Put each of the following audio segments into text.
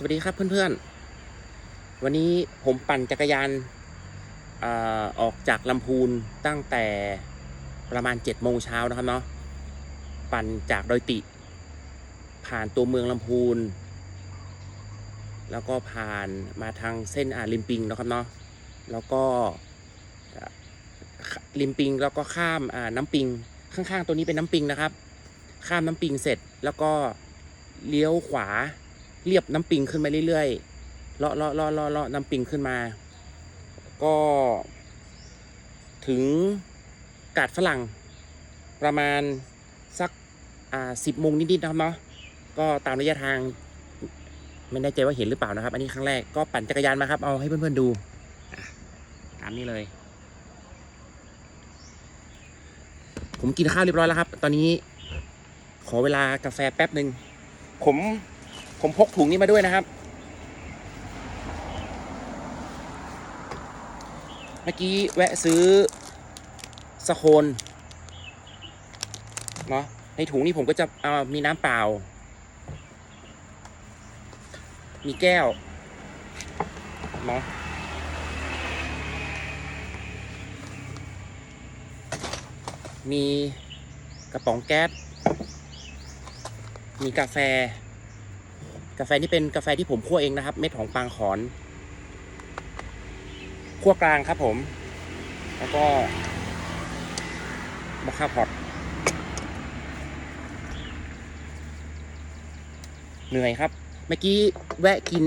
สวัสดีครับเพื่อนๆ วันนี้ผมปั่นจักรยานอออกจากลำพูนตั้งแต่ประมาณ7จ็ดโมงเช้านะครับเนาะปั่นจากดอยติ ผ่านตัวเมืองลำพูน แล้วก็ผ่านมาทางเส้นอ่าริมปิงนะครับเนาะแล้วก็ริมปิงแล้วก็ข้ามอ่าน้ำปิงข้างๆ ตัวนี้เป็นน้ำปิงนะครับ ข้ามน้ำปิงเสร็จแล้วก็เลี้ยวขวา เรียบน้ำปิงขึ้นมาเรื่อยๆเลาะเลาะเลาะเลาะเลาะน้ำปิงขึ้นมา ก็ ถึงกาดฝรั่ง ประมาณสักอ่าสิบโมงนิดๆนะครับเนาะก็ตามระยะทางไม่แน่ใจว่าเห็นหรือเปล่านะครับ อันนี้ครั้งแรกก็ปั่นจักรยานมาครับ เอาให้เพื่อนๆดูตามนี้เลย ผมกินข้าวเรียบร้อยแล้วครับ ตอนนี้ขอเวลากาแฟแป๊บหนึ่งผม ผมพกถุงนี้มาด้วยนะครับ เมื่อกี้แวะซื้อสโคนเนาะในถุงนี้ผมก็จะเอามีน้ำเปล่า มีแก้วเนาะมีกระป๋องแก๊ส มีกาแฟ กาแฟนี่เป็นกาแฟที่ผมคั่วเองนะครับ เม็ดของปางขอนคั่วกลางครับผม แล้วก็มอคค่าพอตเหนื่อยครับ เมื่อกี้แวะกิน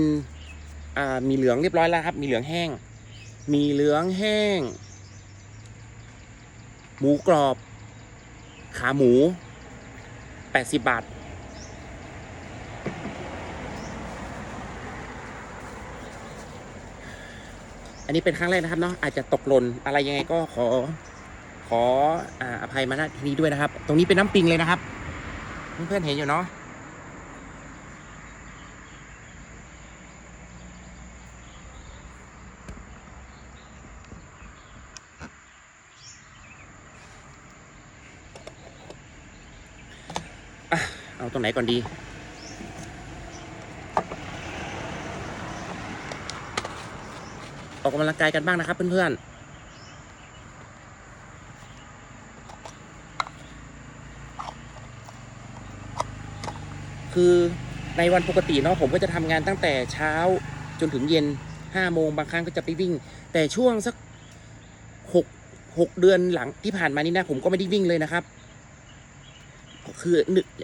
มีเหลืองเรียบร้อยแล้วครับ มีเหลืองแห้ง มีเหลืองแห้ง หมูกรอบ ขาหมู 80 บาท นนี้เป็นครั้งแรกนะครับเนาะอาจจะตกหล่นอะไรยังไงก็ขอขอออภัยมาณที่นี้ด้วยนะครับ ตรงนี้เป็นน้ำปิงเลยนะครับ เพื่อนๆเห็นอยู่เนาะเอาตรงไหนก่อนดี ออกกำลังกายกันบ้างนะครับ เพื่อนๆคือในวันปกติเนาะผมก็จะทำงานตั้งแต่เช้าจนถึงเย็นห้าโมงบางครั้งก็จะไปวิ่ง แต่ช่วงสักหกหกเดือนหลังที่ผ่านมานี่นะผมก็ไม่ได้วิ่งเลยนะครับ คือ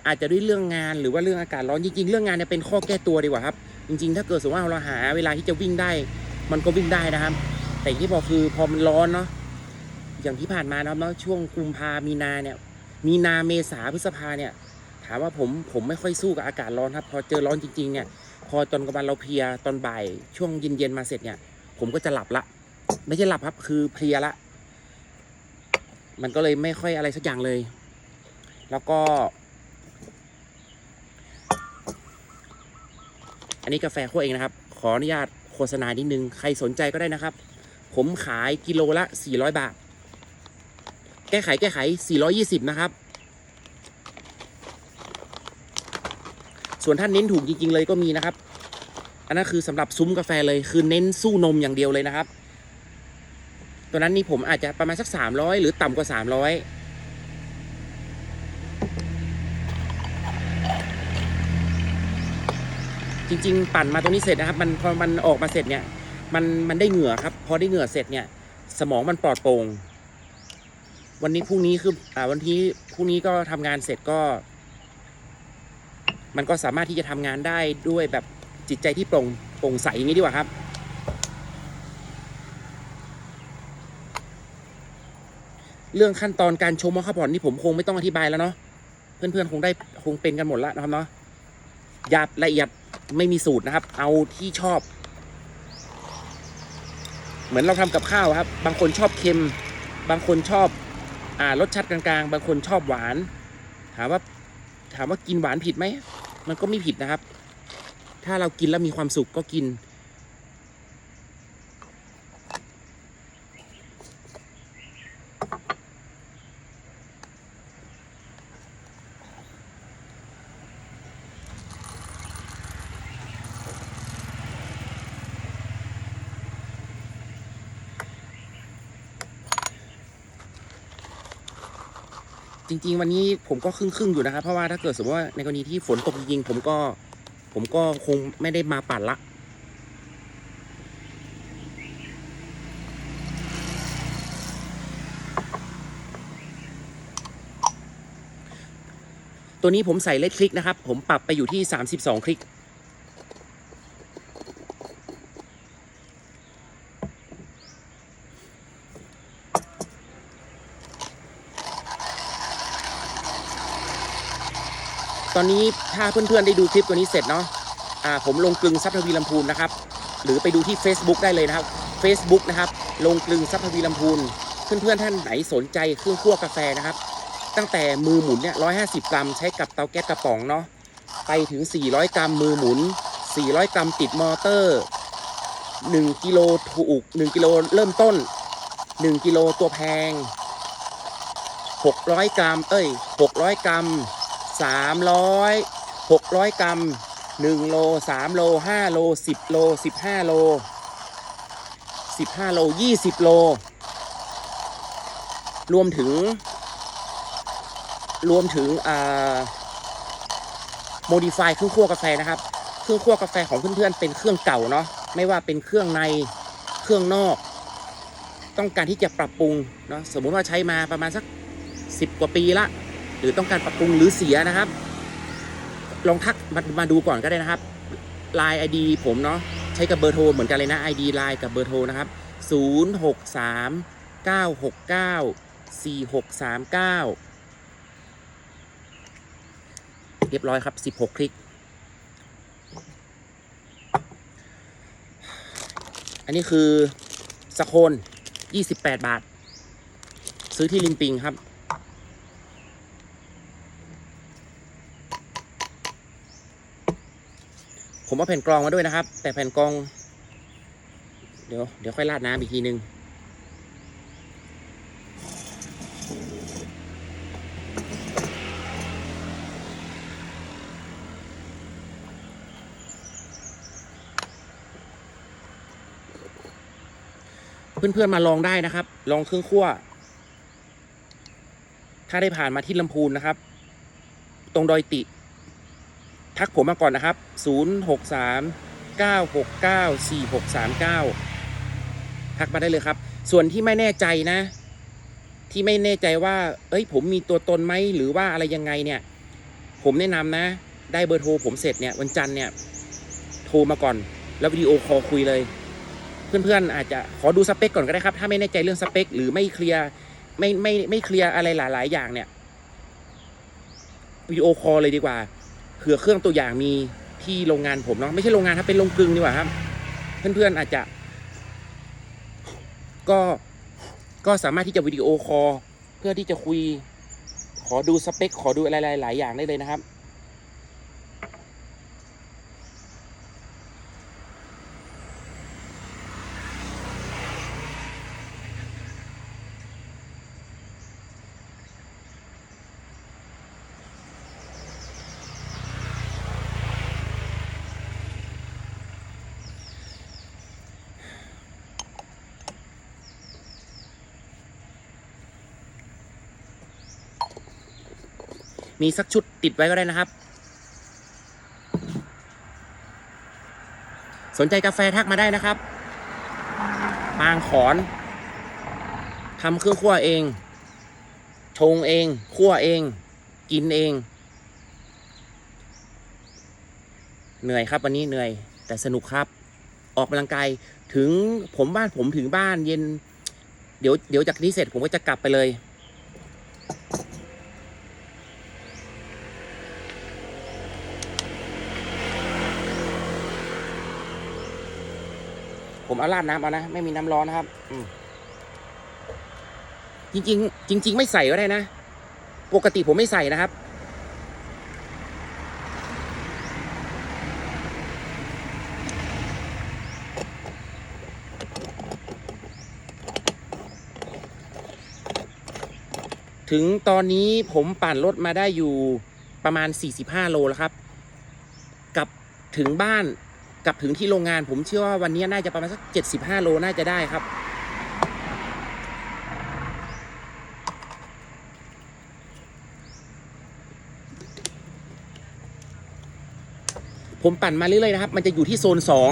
อาจจะด้วยเรื่องงานหรือว่าเรื่องอากาศร้อนจริงๆ เรื่องงานเนี่ยเป็นข้อแก้ตัวดีกว่าครับ จริง ๆ ถ้าเกิดสมมติว่าเราหาเวลาที่จะวิ่งได้ มันก็วิ่งได้นะครับ แต่อย่างที่บอกคือพอมันร้อนเนาะอย่างที่ผ่านมานะครับเนาะช่วงกุมภามีนาเนี่ย มีนาเมษาพฤษภาเนี่ย ถามว่าผมผมไม่ค่อยสู้กับอากาศร้อนครับ พอเจอร้อนจริงๆเนี่ย พอตอนกลางวันเราเพลียตอนบ่ายช่วงเย็นๆมาเสร็จเนี่ย ผมก็จะหลับละ ไม่ใช่หลับครับคือเพลียละ มันก็เลยไม่ค่อยอะไรสักอย่างเลย แล้วก็ อันนี้กาแฟคั่วเองนะครับ ขออนุญาต โฆษณานิดนึง ใครสนใจก็ได้นะครับ ผมขายกิโลละ 400 บาท แก้ไขแก้ไข 420 นะครับ ส่วนท่านเน้นถูกจริง ๆ เลยก็มีนะครับ อันนั้นคือสำหรับซุ้มกาแฟเลยคือเน้นสู้นมอย่างเดียวเลยนะครับ ตัวนั้นนี่ผมอาจจะประมาณสัก 300 หรือต่ำกว่า 300 จริง ๆ ปั่นมาตรงนี้เสร็จนะครับ มันพอมันออกมาเสร็จเนี่ย มันมันได้เหงื่อครับ พอได้เหงื่อเสร็จเนี่ย สมองมันปลอดโปร่งวันนี้พรุ่งนี้คืออ่าวันที่พรุ่งนี้ก็ทำงานเสร็จก็ มันก็สามารถที่จะทำงานได้ด้วยแบบจิตใจที่โปร่งโปร่งใสอย่างนี้ดีกว่าครับ เรื่องขั้นตอนการชมมอคาพอนนี่ผมคงไม่ต้องอธิบายแล้วเนาะเพื่อนๆคงได้คงเป็นกันหมดแล้วนะครับเนาะหยาบละเอียด ไม่มีสูตรนะครับ เอาที่ชอบ เหมือนเราทำกับข้าวครับ บางคนชอบเค็ม บางคนชอบ อ่ารสชัดกลางๆ บางคนชอบหวาน ถามว่า ถามว่ากินหวานผิดไหม มันก็ไม่ผิดนะครับ ถ้าเรากินแล้วมีความสุขก็กิน จริง ๆ วันนี้ผมก็ครึ่งๆอยู่นะครับ เพราะว่าถ้าเกิดสมมติว่าในกรณีที่ฝนตกจริงๆผมก็ ผมก็คงไม่ได้มาปั่นละตัวนี้ผมใส่เลดคลิกนะครับ ผมปรับไปอยู่ที่ 32 คลิก อนนี้ถ้าเพื่อนๆได้ดูคลิปตัวนี้เสร็จเนาะอ่าผมลงกลึงซับทวีลำพูนนะครับ หรือไปดูที่ Facebook ได้เลยนะครับ Facebook นะครับ ลงกลึงซับทวีลำพูนเพื่อนๆท่านไหนสนใจเครื่องคั่วกาแฟนะครับ ตั้งแต่มือหมุนเนี่ย150กรัมใช้กับเตาแก๊สกระป๋องเนาะไปถึง 400 กรัมมือหมุน 400 กรัมติดมอเตอร์ 1 กิโลถูก 1 กิโลเริ่มต้น 1 กิโลตัวแพง 600 กรัม เอ้ย 600 กรัม 300 600 กรัม 1 โล 3 โล 5 โล 10 โล 15 โล 15 โล 20 โล รวมถึง รวมถึงอ่า modify เครื่องคั่วกาแฟนะครับ เครื่องคั่วกาแฟของเพื่อนๆเป็นเครื่องเก่าเนาะไม่ว่าเป็นเครื่องในเครื่องนอก ต้องการที่จะปรับปรุงเนาะสมมุติว่าใช้มาประมาณสัก 10 กว่าปีละ หรือต้องการปรับปรุงหรือเสียนะครับ ลองทักมามาดูก่อนก็ได้นะครับไลน์ ID ผมเนาะใช้กับเบอร์โทรเหมือนกันเลยนะ ID ไลน์กับเบอร์โทรนะครับ 063 969 4639 เรียบร้อยครับ 16 คลิก อันนี้คือสโคน 28 บาท ซื้อที่ลิมปิงครับ ผมเอาแผ่นกรองมาด้วยนะครับ แต่แผ่นกรอง เดี๋ยวเดี๋ยวค่อยราดน้ำอีกทีนึงเพื่อนๆมาลองได้นะครับ ลองเครื่องคั่ว ถ้าได้ผ่านมาที่ลำพูนนะครับ ตรงดอยติ ทักผมมาก่อนนะครับ 063 969 4639 ทักมาได้เลยครับ ส่วนที่ไม่แน่ใจนะ ที่ไม่แน่ใจว่า เอ้ย ผมมีตัวตนไหมหรือว่าอะไรยังไงเนี่ย ผมแนะนำนะ ได้เบอร์โทรผมเสร็จเนี่ยวันจันทร์เนี่ยโทรมาก่อน แล้ววิดีโอคอลคุยเลย เพื่อนๆ อาจจะขอดูสเปคก่อนก็ได้ครับ ถ้าไม่แน่ใจเรื่องสเปค หรือไม่เคลียร์ไม่ไม่ไม่เคลียร์อะไรหลาย ๆ อย่างเนี่ยวิดีโอคอลเลยดีกว่า ผื่อเครื่องตัวอย่างมีที่โรงงานผมเนาะไม่ใช่โรงงานครับเป็นโรงกลึงดีกว่าครับ เพื่อนๆอาจจะ ก็ก็สามารถที่จะวิดีโอคอลเพื่อที่จะคุย ขอดูสเปค ขอดูอะไรหลายๆอย่างได้เลยนะครับ มีสักชุดติดไว้ก็ได้นะครับ สนใจกาแฟทักมาได้นะครับ ปางขอนทำเครื่องคั่วเอง ชงเอง คั่วเอง กินเอง เหนื่อยครับวันนี้เหนื่อย แต่สนุกครับ ออกกำลังกายถึงผมบ้านผมถึงบ้านเย็น เดี๋ยวเดี๋ยวจากนี้เสร็จผมก็จะกลับไปเลย ผมเอาราดน้ำเอานะ ไม่มีน้ำร้อนนะครับ อืมจริง ๆ จริง ๆ ไม่ใส่ก็ได้นะ ปกติผมไม่ใส่นะครับ ถึงตอนนี้ผมปั่นรถมาได้อยู่ประมาณ 45 โลแล้วครับ กลับถึงบ้าน กลับถึงที่โรงงานผมเชื่อว่าวันนี้น่าจะประมาณสักเจ็ดสิบห้าโลน่าจะได้ครับ ผมปั่นมาเรื่อยๆนะครับ มันจะอยู่ที่โซนสอง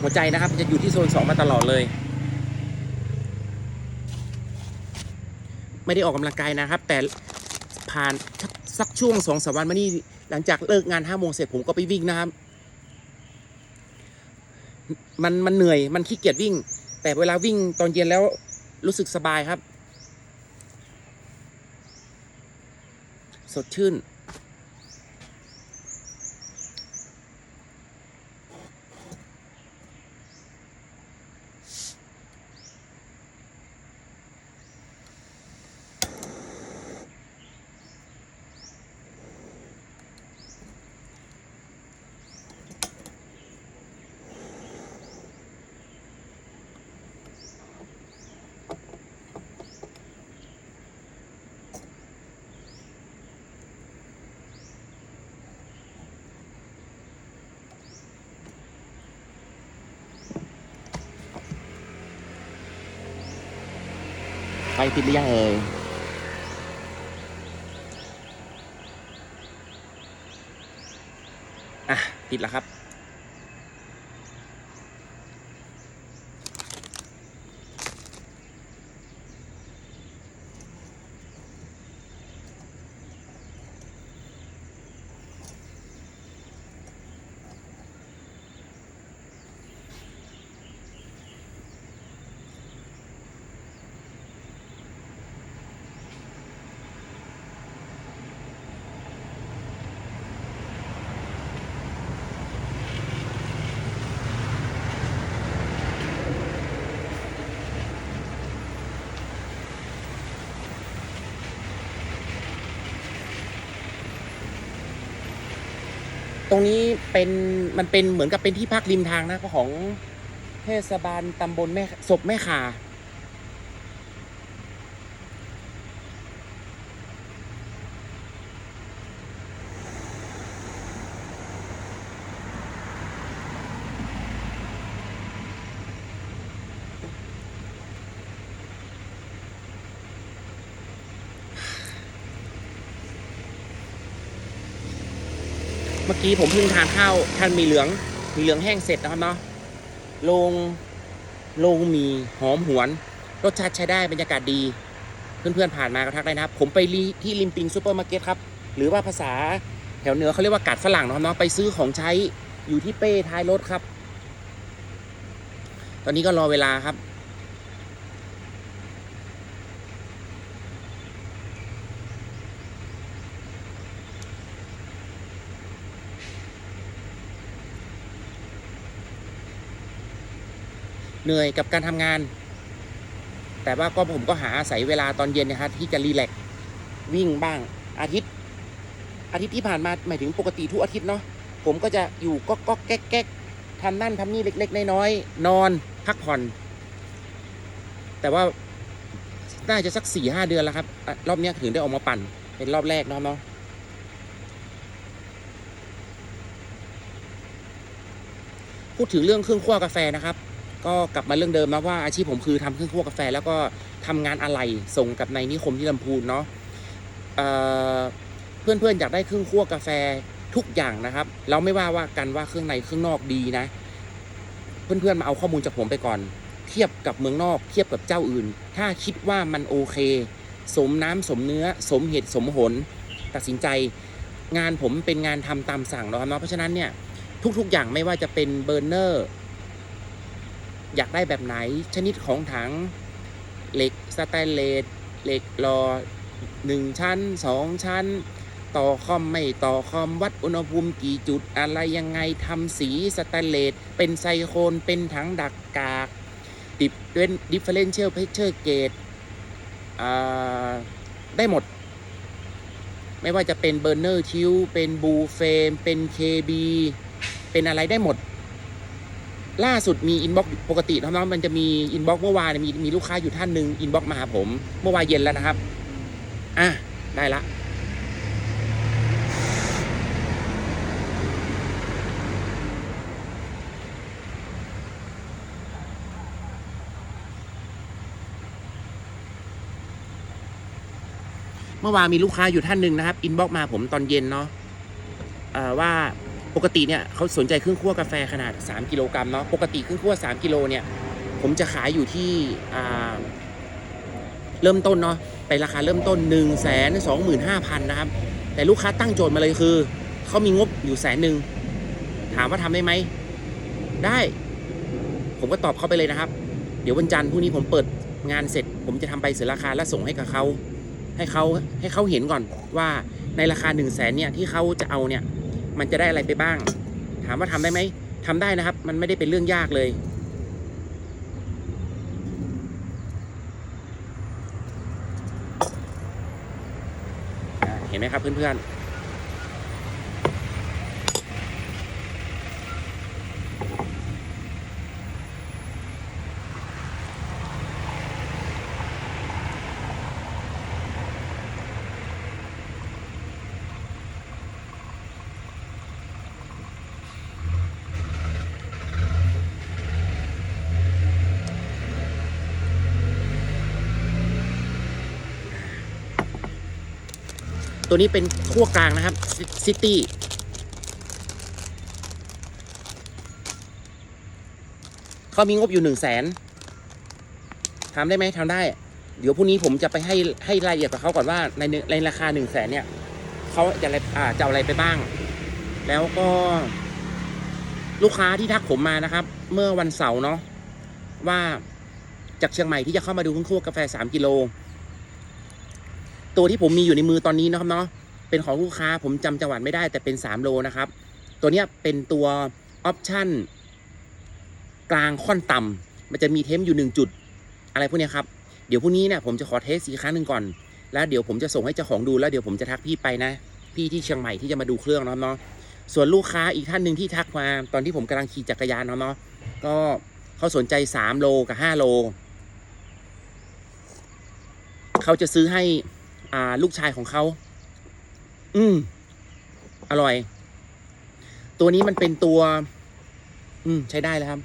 หัวใจนะครับจะอยู่ที่โซนสองมาตลอดเลย ไม่ได้ออกกำลังกายนะครับ แต่ผ่านสักช่วงสองสามวันมานี่หลังจากเลิกงานห้าโมงเสร็จผมก็ไปวิ่งนะครับ มันมันเหนื่อยมันขี้เกียจวิ่ง แต่เวลาวิ่งตอนเย็นแล้วรู้สึกสบายครับ สดชื่น ไฟติดหรือยังเอ่ยอะติดแล้วครับ เป็นมันเป็นเหมือนกับเป็นที่พักริมทางนะของเทศบาลตำบลแม่ศพแม่ขา อกี้ผมเพิ่งทานข้าวทานมีเหลือง มีเหลืองแห้งเสร็จนะครับเนาะลงลงมีหอมหวน รสชาติใช้ได้บรรยากาศดี เพื่อนๆผ่านมาก็ทักได้นะครับ ผมไปรีที่ริมปิงซูเปอร์มาร์เก็ตครับ หรือว่าภาษาแถวเหนือเขาเรียกว่ากาดฝรั่งนะครับเนาะไปซื้อของใช้อยู่ที่เป้ท้ายรถครับ ตอนนี้ก็รอเวลาครับ เหนื่อยกับการทำงาน แต่ว่าก็ผมก็หาอาศัยเวลาตอนเย็นนะครับที่จะรีแลกซ์วิ่งบ้างอาทิตย์ อาทิตย์ที่ผ่านมาหมายถึงปกติทุกอาทิตย์เนาะผมก็จะอยู่ก็ก็แก๊กแก๊กทำนั่นทำนี่เล็ก ๆ น้อยๆนอนพักผ่อน แต่ว่าน่าจะสักสี่ห้าเดือนแล้วครับอรอบนี้ถึงได้ออกมาปั่น เป็นรอบแรกเนาะเนาะพูดถึงเรื่องเครื่องคั่วกาแฟนะครับ ก็กลับมาเรื่องเดิมนะว่าอาชีพผมคือทำเครื่องคั่วกาแฟ แล้วก็ทำงานอะไหล่ส่งกับในนิคมที่ลำพูนเนาะเเพื่อนๆอยากได้เครื่องคั่วกาแฟทุกอย่างนะครับ เราไม่ว่าว่ากันว่าเครื่องในเครื่องนอกดีนะ เพื่อนๆมาเอาข้อมูลจากผมไปก่อน เทียบกับเมืองนอกเทียบกับเจ้าอื่น ถ้าคิดว่ามันโอเค สมน้ำสมเนื้อ สมเหตุสมผลตัดสินใจ งานผมเป็นงานทำตามสั่งเนาะครับเนาะเพราะฉะนั้นเนี่ยทุกๆอย่างไม่ว่าจะเป็นเบอร์เนอร์ อยากได้แบบไหนชนิดของถังเหล็กสแตนเลสเหล็กรอหนึ่งชั้นสองชั้น ต่อคอมไม่ต่อคอมวัดอุณหภูมิกี่จุดอะไรยังไงทำสีสแตนเลสเป็นไซโคนเป็นถังดักกากดิบเป็นดิฟเฟอเรนเชียลเพชเชอร์เกตได้หมด ไม่ว่าจะเป็นเบอร์เนอร์ทิวเป็นบูเฟมเป็น KB เป็นอะไรได้หมด ล่าสุดมีอินบ็อกปกติน้องๆมันจะมีอินบ็อกเมื่อวานมีมีลูกค้าอยู่ท่านหนึ่งอินบ็อกมาหาผม เมื่อวานเย็นแล้วนะครับ อะได้ละเมื่อวานมีลูกค้าอยู่ท่านหนึ่งนะครับ อินบ็อกมาผมตอนเย็นเนาะว่า ปกติเนี่ยเขาสนใจเครื่องคั่วกาแฟขนาด 3 กิโลกรัมเนาะปกติเครื่องคั่ว 3 กิโลเนี่ยผมจะขายอยู่ที่เริ่มต้นเนาะไปราคาเริ่มต้น 1 2 5 0 0 0นะครับแต่ลูกค้าตั้งโจทย์มาเลยคือเขามีงบอยู่แสนหนึ่งถามว่าทำได้ไหมได้ ผมก็ตอบเขาไปเลยนะครับ เดี๋ยววันจันทร์พรุ่งนี้ผมเปิดงานเสร็จ ผมจะทำใบเสนอราคาและส่งให้กับเขาให้เขาให้เขาเห็นก่อนว่าในราคา1นึ่งแสนเนี่ยที่เขาจะเอาเนี่ย มันจะได้อะไรไปบ้าง ถามว่าทำได้ไหมทำได้นะครับ มันไม่ได้เป็นเรื่องยากเลย เห็นไหมครับเพื่อนๆ ตัวนี้เป็นขั้วกลางนะครับซิตี้เขามีงบอยู่หนึ่งแสนทำได้ไหมทำได้ เดี๋ยวพรุ่งนี้ผมจะไปให้ให้รายละเอียดกับเขาก่อนว่าในในราคาหนึ่งแสนเนี่ยเขาจะอะไรอ่าจะเอาอะไรไปบ้าง แล้วก็ลูกค้าที่ทักผมมานะครับ เมื่อวันเสาร์เนาะว่าจากเชียงใหม่ที่จะเข้ามาดูเครื่องคั่วกาแฟ 3 กิโล ตัวที่ผมมีอยู่ในมือตอนนี้นะครับเนาะเป็นของลูกค้าผมจำจังหวัดไม่ได้แต่เป็น 3 โลนะครับ ตัวเนี้ยเป็นตัวออปชั่นกลางค่อนต่ำมันจะมีเทมอยู่หนึ่งจุด อะไรพวกเนี้ยครับ เดี๋ยวพรุ่งนี้เนี่ยผมจะขอเทสอีกครั้งหนึ่งก่อน แล้วเดี๋ยวผมจะส่งให้เจ้าของดูแล้วเดี๋ยวผมจะทักพี่ไปนะ พี่ที่เชียงใหม่ที่จะมาดูเครื่องเนาะเนาะส่วนลูกค้าอีกท่านหนึ่งที่ทักมา ตอนที่ผมกำลังขี่จักรยานเนาะเนาะก็เขาสนใจสามโลกับห้าโล เขาจะซื้อให้ อ่า ลูกชายของเขา อืม อร่อย ตัวนี้มันเป็นตัว อืม ใช้ได้แล้วครับ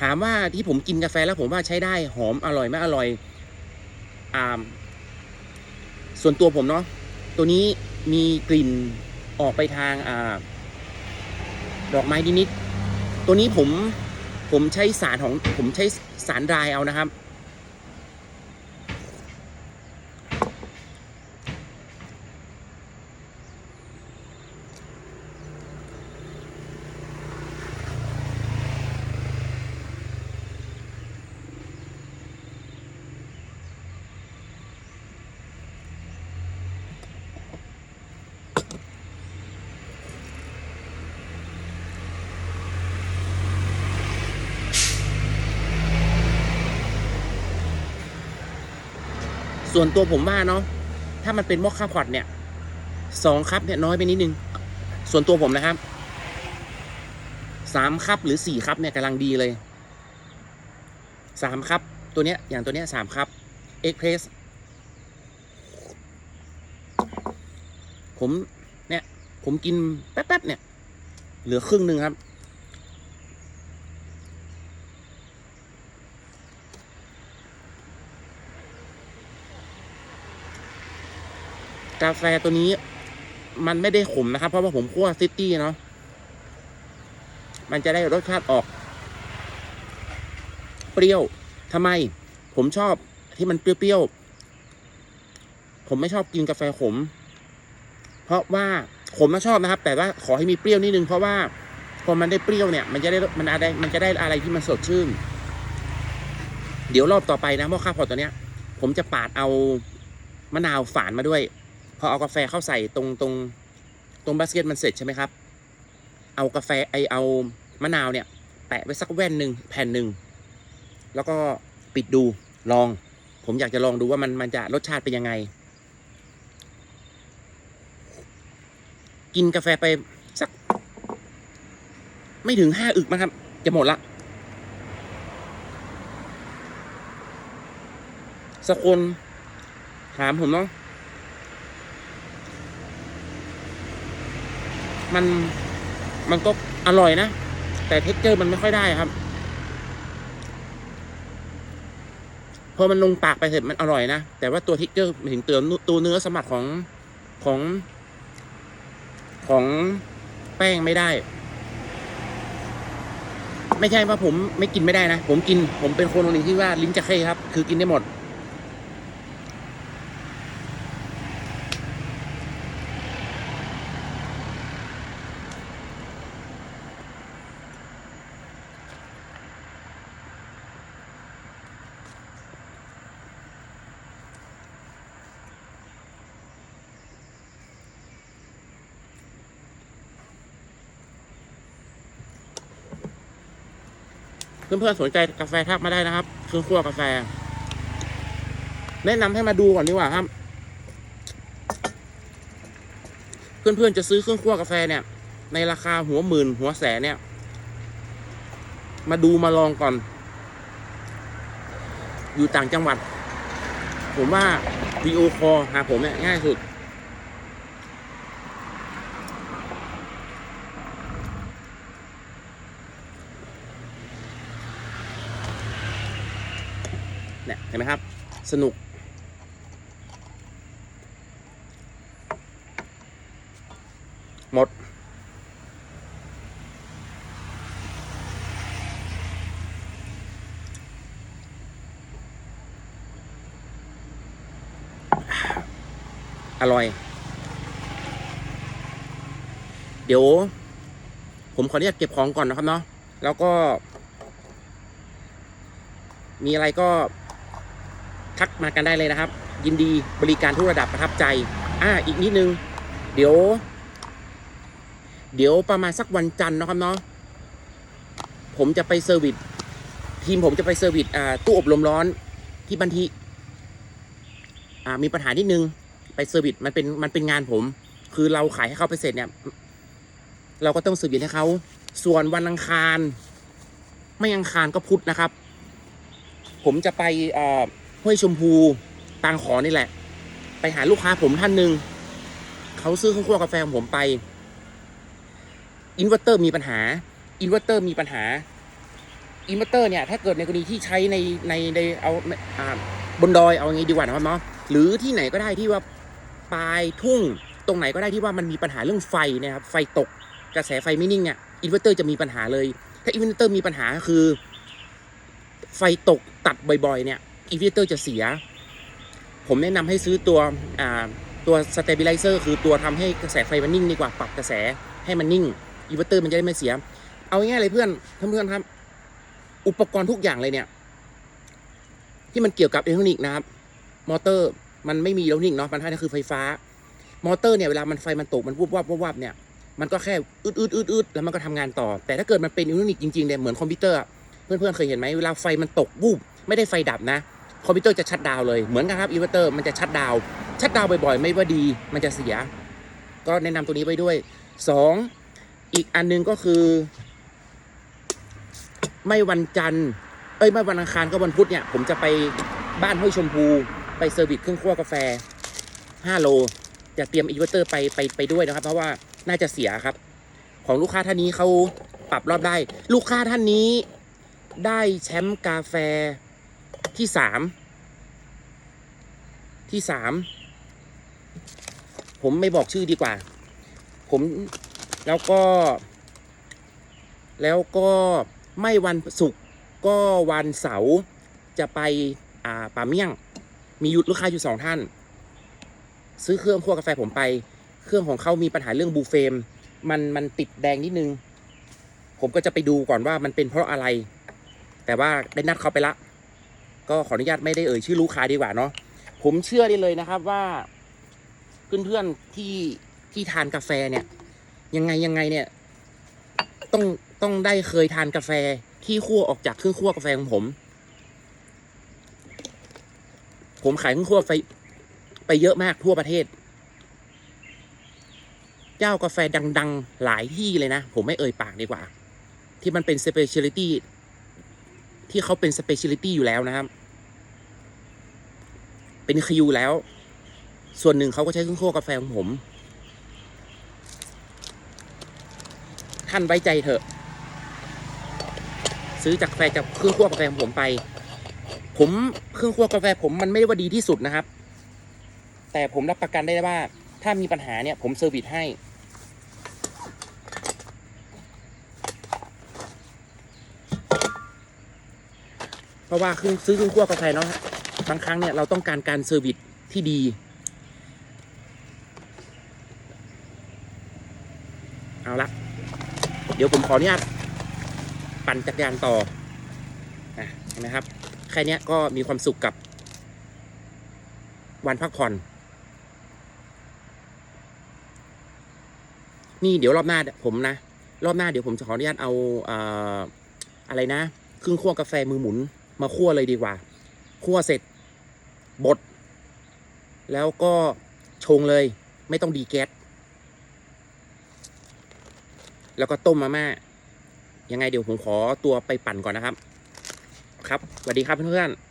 ถามว่าที่ผมกินกาแฟแล้วผมว่าใช้ได้หอมอร่อยไม่อร่อย อ่า ส่วนตัวผมเนาะ ตัวนี้มีกลิ่นออกไปทางอ่า ดอกไม้นิดๆตัวนี้ผมผมใช้สารของผมใช้สารรายเอานะครับ ส่วนตัวผมว่าเนาะถ้ามันเป็นมอคค่าพอตเนี่ยสองคัพเนี่ยน้อยไปนิดนึง ส่วนตัวผมนะครับสามคัพหรือสี่คัพเนี่ยกำลังดีเลยสามคัพตัวเนี้ยอย่างตัวเนี้ยสามคัพเอ็กเพรสผมเนี่ย ผมกินแป๊บๆเนี่ย เหลือครึ่งหนึ่งครับ กาแฟตัวนี้ มันไม่ได้ขมนะครับ เพราะว่าผมคั่วซิตี้เนาะมันจะได้รสชาติออก เปรี้ยวทำไม ผมชอบที่มันเปรี้ยวๆผมไม่ชอบกินกาแฟขม เพราะว่าขมมาชอบนะครับ แต่ว่าขอให้มีเปรี้ยวนิดนึงเพราะว่าพอมันได้เปรี้ยวเนี่ย มันจะได้มันอะไรมันจะได้อะไรที่มันสดชื่น เดี๋ยวรอบต่อไปนะหม้อข้าวพอตัวเนี้ย ผมจะปาดเอามะนาวฝานมาด้วย พอเอากาแฟเข้าใส่ตรงตรงตรงบาสเกตมันเสร็จใช่ไหมครับ เอากาแฟไอเอามะนาวเนี่ย แปะไว้สักแว่นหนึ่งแผ่นหนึ่งแล้วก็ปิดดูลอง ผมอยากจะลองดูว่ามันมันจะรสชาติเป็นยังไง กินกาแฟไปสัก ไม่ถึงห้าอึกนะครับ จะหมดละสักคนถามผมเนาะ มันมันก็อร่อยนะ แต่เท็กเจอร์มันไม่ค่อยได้ครับ พอมันลงปากไปเสร็จมันอร่อยนะ แต่ว่าตัวเท็กเจอร์มายถึงเติมตัวเนื้อสมบัติของของ ของแป้งไม่ได้ ไม่ใช่ว่าผมไม่กินไม่ได้นะ ผมกินผมเป็นคนคนหนึ่งที่ว่าลิ้นจะเข้ครับ คือกินได้หมด เพื่อนๆสนใจกาแฟทักมาได้นะครับเครื่องคั่วกาแฟ แนะนำให้มาดูก่อนดีกว่าครับ เพื่อนๆจะซื้อเครื่องคั่วกาแฟเนี่ย ในราคาหัวหมื่นหัวแสนเนี่ย มาดูมาลองก่อน อยู่ต่างจังหวัด ผมว่าวีโอคอหาผมเนี่ยง่ายสุด เห็นไหมครับ สนุก หมด อร่อย เดี๋ยว ผมขออนุญาตเก็บของก่อนนะครับเนาะแล้วก็มีอะไรก็ ทักมากันได้เลยนะครับ ยินดีบริการทุกระดับประทับใจ อ่าอีกนิดนึง เดี๋ยว เดี๋ยวประมาณสักวันจันทร์นะครับเนาะผมจะไปเซอร์วิสทีมผมจะไปเซอร์วิสอ่าตู้อบลมร้อนที่บันทีอ่ามีปัญหานิดนึงไปเซอร์วิสมันเป็นมันเป็นงานผม คือเราขายให้เขาไปเสร็จเนี่ย เราก็ต้องเซอร์วิสให้เขาส่วนวันอังคาร ไม่อังคารก็พุธนะครับ ผมจะไปอ่อ ห้วยชมพูตางขอนี่แหละ ไปหาลูกค้าผมท่านหนึ่งเขาซื้อเครื่องคั่วกาแฟของผมไปอินเวอร์เตอร์มีปัญหาอินเวอร์เตอร์มีปัญหาอินเวอร์เตอร์เนี่ยถ้าเกิดในกรณีที่ใช้ในในในเอาอ่าบนดอยเอาไงดีกว่านะครับเนาะหรือที่ไหนก็ได้ที่ว่าปลายทุ่งตรงไหนก็ได้ที่ว่ามันมีปัญหาเรื่องไฟนะครับไฟตกกระแสไฟไม่นิ่งเนี่ยอินเวอร์เตอร์จะมีปัญหาเลย ถ้าอินเวอร์เตอร์มีปัญหาคือ ไฟตกตัดบ่อยๆเนี่ย อินเวอเตอร์จะเสีย ผมแนะนำให้ซื้อตัวตัวสเต b ิ l ไลเซอร์คือตัวทำให้กระแสไฟมันนิ่งดีกว่าปรับกระแสให้มันนิ่งอินเวอเตอร์มันจะได้ไม่เสีย เอาง่ายเลยเพื่อนเพื่อนครับ อุปกรณ์ทุกอย่างเลยเนี่ย ที่มันเกี่ยวกับอิเล็กทรอนิกส์นะครับ มอเตอร์มันไม่มีอิเล็กทรอนิกส์เนาะมันให้คือไฟฟ้า มอเตอร์เนี่ยเวลามันไฟมันตกมันวุบวับวุบวับเนี่ยมันก็แค่อืดอืดอืดอืดแล้วมันก็ทำงานต่อ แต่ถ้าเกิดมันเป็นอิเล็กทรอนิกส์จริงๆเนี่ยเหมือนคอมพิวเตอร์อะเพื่อนๆเคยเห็นไหมเวลาไฟมันตกวูบไม่ได้ไฟดับนะ คอมพิวเตอร์จะชัดดาวเลยเหมือนกันครับอินเวอร์เตอร์มันจะชัดดาวชัดดาวบ่อยๆ ไม่ว่าดีมันจะเสีย ก็แนะนำตัวนี้ไว้ด้วยสองอีกอันหนึงก็คือ ไม่วันจันทร์เอ้ยไม่วันอังคารก็วันพุธเนี่ย ผมจะไปบ้านห้วยชมพู ไปเซอร์วิสเครื่องคั่วกาแฟ 5 โล จะเตรียมอินเวอร์เตอร์ไปไปไปด้วยนะครับ เพราะว่าน่าจะเสียครับ ของลูกค้าท่านนี้เขาปรับรอบได้ ลูกค้าท่านนี้ได้แชมป์กาแฟ ที่สามที่สามผมไม่บอกชื่อดีกว่า ผมแล้วก็ แล้วก็ไม่วันศุกร์ก็วันเสาร์จะไปอ่าป่าเมี่ยง มีหยุดลูกค้าอยู่สองท่าน ซื้อเครื่องคั่วกาแฟผมไป เครื่องของเขามีปัญหาเรื่องบูเฟม มันมันติดแดงนิดนึง ผมก็จะไปดูก่อนว่ามันเป็นเพราะอะไร แต่ว่าได้นัดเขาไปละ ก็ขออนุญาตไม่ได้เอ่ยชื่อลูกค้าดีกว่าเนาะผมเชื่อได้เลยนะครับว่าเพื่อนๆที่ที่ทานกาแฟเนี่ย ยังไงยังไงเนี่ย ต้องต้องได้เคยทานกาแฟที่คั่วออกจากเครื่องคั่วกาแฟของผม ผมขายเครื่องคั่วไฟไปเยอะมากทั่วประเทศ เจ้ากาแฟดัง ๆ หลายที่เลยนะ ผมไม่เอ่ยปากดีกว่า ที่มันเป็นสเปเชียลิตี้ที่เขาเป็นสเปเชียลิตี้อยู่แล้วนะครับ เป็นคิวแล้ว ส่วนหนึ่งเขาก็ใช้เครื่องคั่วกาแฟของผม ท่านไว้ใจเถอะ ซื้อจากกาแฟจากเครื่องคั่วกาแฟของผมไป ผมเครื่องคั่วกาแฟผมมันไม่ได้ว่าดีที่สุดนะครับ แต่ผมรับประกันได้ว่า ถ้ามีปัญหาเนี่ย ผมเซอร์วิสให้เพราะว่าคือซื้อเครื่องคั่วกาแฟเนาะ บางครั้งเนี่ยเราต้องการการเซอร์วิสที่ดีเอาละเดี๋ยวผมขออนุญาตปั่นจักรยานต่ออะเห็นไหมครับแค่เนี้ยก็มีความสุขกับ วันพักผ่อนนี่เดี๋ยวรอบหน้าผมนะ รอบหน้าเดี๋ยวผมจะขออนุญาตเอาเอออะไรนะ ครื่งคั่วกาแฟมือหมุน มาคั่วเลยดีกว่า คั่วเสร็จ บด แล้วก็ชงเลย ไม่ต้องดีแก๊สแล้วก็ต้มมาม่ายังไงเดี๋ยวผมขอตัวไปปั่นก่อนนะครับ ครับสวัสดีครับเพื่อนๆ